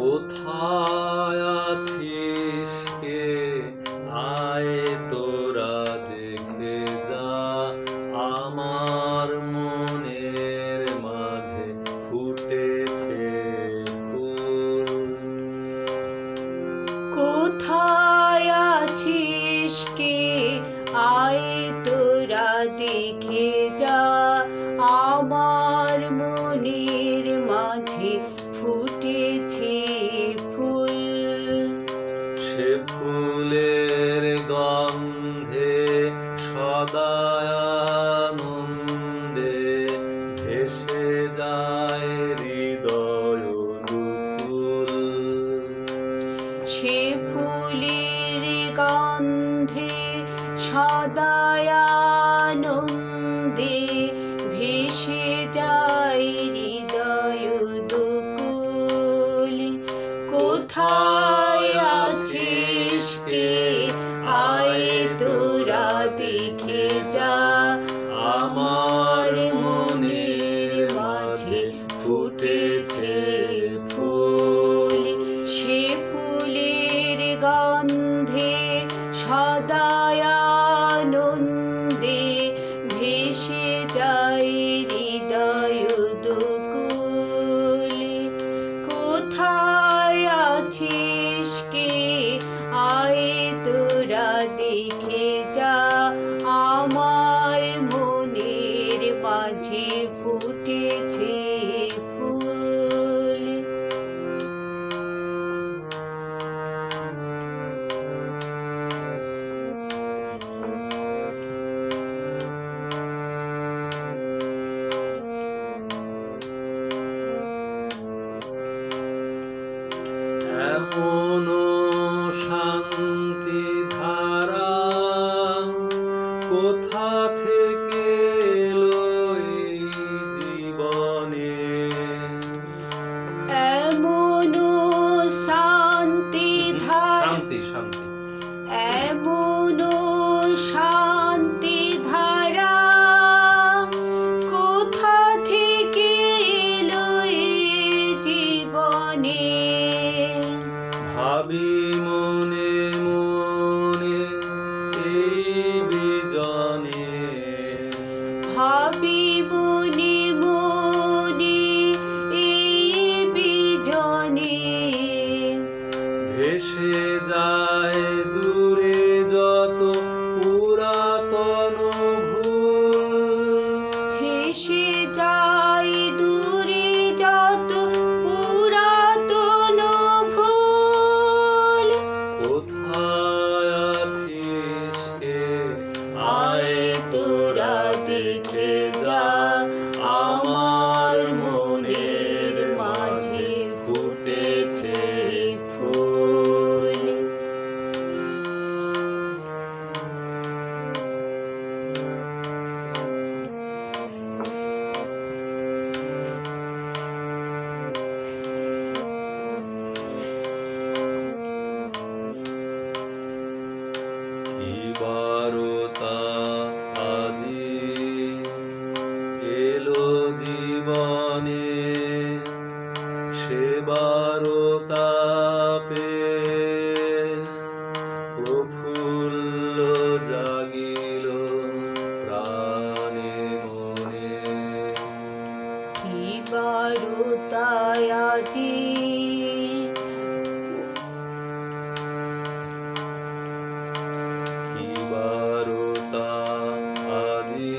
কোথায় আছিস কে? আয় তোরা দেখে যা। আমার মনের মাঝে ফুটেছে ফুল। কোথায় আছিস কে? আয় তোরা দেখে যা। গন্ধে সদায়ানন্দে ভেসে যায় হৃদয় দুকুল। সে ফুলের গন্ধে সদায়ানন্দে ভেসে যায় হৃদয় দুকুল। কোথায় আছিস কে? কোথায় কি? আয় তোরা দেখে যা আমার মনের মাঝে ফুটেছে কোথা থেকে ভেসে যায় দূরে আজি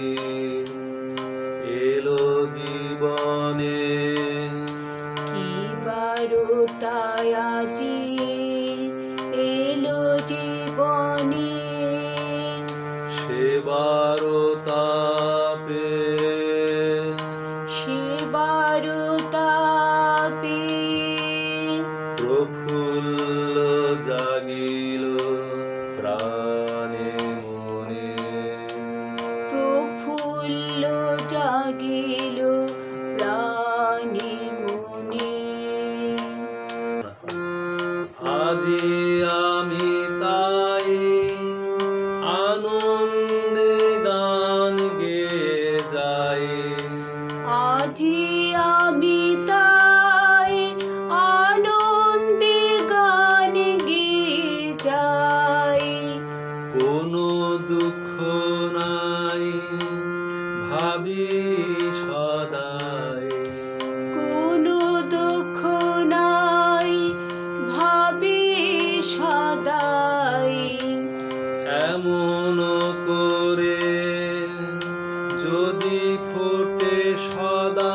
এলো জীবনে? কি বারোতায় আজি এলো জীবনে? সে বারতা জাগিল প্রাণে মনে। প্রফুল্ল জাগিল প্রাণে মনে। আজি আমি সদা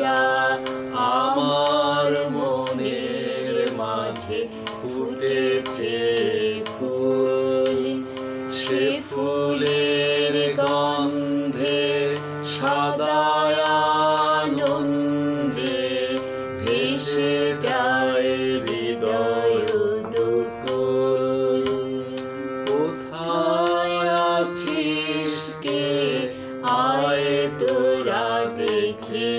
যা আমার মনের মাঝে ফুটেছে ফুল। সে ফুলের গন্ধের সাদায়ানন্দে ভেসে যায় হৃদয় দুকুল কোথায় কে? আয় তোরা দেখে।